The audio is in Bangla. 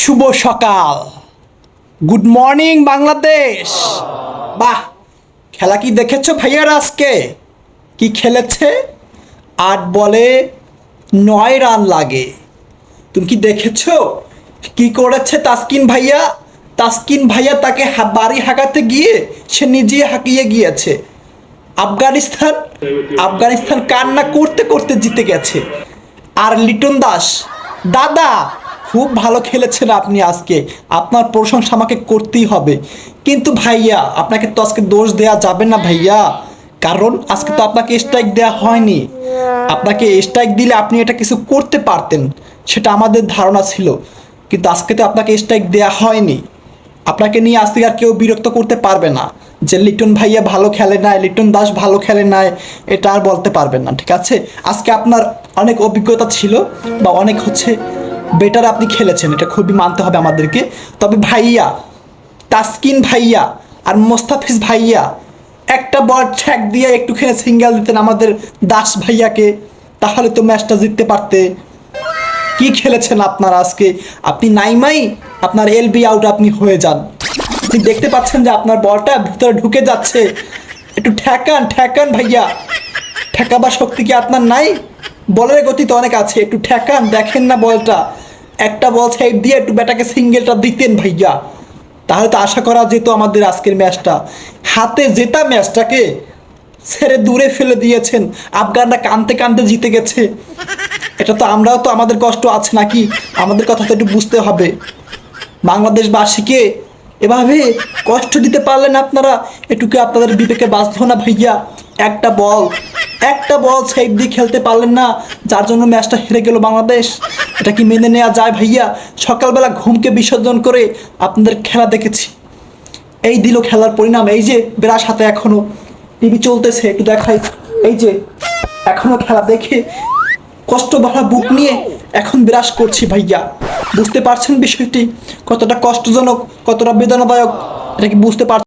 শুভ সকাল। গুড মর্নিং বাংলাদেশ বাহ, খেলা কি দেখেছ ভাইয়ার আজকে? কি খেলেছে? আট বলে নয় রান লাগে। তুমি কি দেখেছ? কি করেছে তাসকিন ভাইয়া? তাসকিন ভাইয়া তাকে বাড়ি হাঁকাতে গিয়ে সে নিজে হাঁকিয়ে গিয়েছে। আফগানিস্তান আফগানিস্তান কান্না করতে করতে জিতে গেছে। আর লিটন দাস, দাদা খুব ভালো খেলেছেন আপনি আজকে। আপনার প্রশংসা আমাকে করতেই হবে। কিন্তু ভাইয়া, আপনাকে তো আজকে দোষ দেওয়া যাবে না ভাইয়া। কারণ আজকে তো আপনাকে স্ট্রাইক দেওয়া হয়নি। আপনাকে স্ট্রাইক দিলে আপনি এটা কিছু করতে পারতেন। সেটা আমাদের ধারণা ছিল। কিন্তু আজকে তো আপনাকে স্ট্রাইক দেওয়া হয়নি। আপনাকে নিয়ে আজকে আর কেউ বিরক্ত করতে পারবে না। যে লিটন ভাইয়া ভালো খেলে নাই, লিটন দাস ভালো খেলে নাই, এটা আর বলতে পারবেন না, ঠিক আছে? আজকে আপনার অনেক অভিজ্ঞতা ছিল বা অনেক হচ্ছে বেটার আপনি খেলেছেন, এটা খুবই মানতে হবে আমাদেরকে। তবে ভাইয়া, তাসকিন ভাইয়া আর মোস্তাফিজ ভাইয়া, একটা বল ট্র্যাক দিয়ে একটুখানি সিঙ্গেল দিতেন আমাদের দাস ভাইয়াকে, তাহলে তো ম্যাচটা জিততে পারতে। কি খেলেছেন আপনার আজকে? আপনি নাইমাই, আপনার এলবি আউট আপনি হয়ে যান। আপনি দেখতে পাচ্ছেন যে আপনার বলটা ভিতরে ঢুকে যাচ্ছে। একটু ঠেকান ঠেকান ভাইয়া। ঠেকাবার শক্তি কি আপনার নাই? বলের গতি তো অনেক আছে একটু ঠেকান, দেখেন না বলটা। একটা বল সাইড দিয়ে একটু ব্যাটাকে সিঙ্গেলটা দিতেন ভাইয়া। তাহলে তো আশা করা যেত আমাদের আজকের ম্যাচটা। হাতে জেতা ম্যাচটাকে ছেড়ে দূরে ফেলে দিয়েছেন। আফগানরা কানতে কানতে জিতে গেছে। এটা তো আমরাও তো, আমাদের কষ্ট আছে নাকি? আমাদের কথা তো একটু বুঝতে হবে। বাংলাদেশবাসীকে এভাবে কষ্ট দিতে পারলেন আপনারা? এটুকু আপনাদের বিবেকে বাঁচলো না ভাইয়া? একটা বল একটা বল সাইড দিয়ে খেলতে পারলেন না, যার জন্য ম্যাচটা হেরে গেল বাংলাদেশ। এটা কি মেনে নেওয়া যায় ভাইয়া? সকালবেলা ঘুমকে বিসর্জন করে আপনাদের খেলা দেখেছি। এই দিল খেলার পরিণাম, এই যে বিরাট হাতে এখনও টিভি চলতেছে, একটু দেখাই। এই যে এখনও খেলা দেখে কষ্ট ভরা বুক নিয়ে এখন বিরাজ করছি ভাইয়া। বুঝতে পারছেন বিষয়টি? কতটা কষ্টজনক, কতটা বেদনাদায়ক, এটা কি বুঝতে পারছেন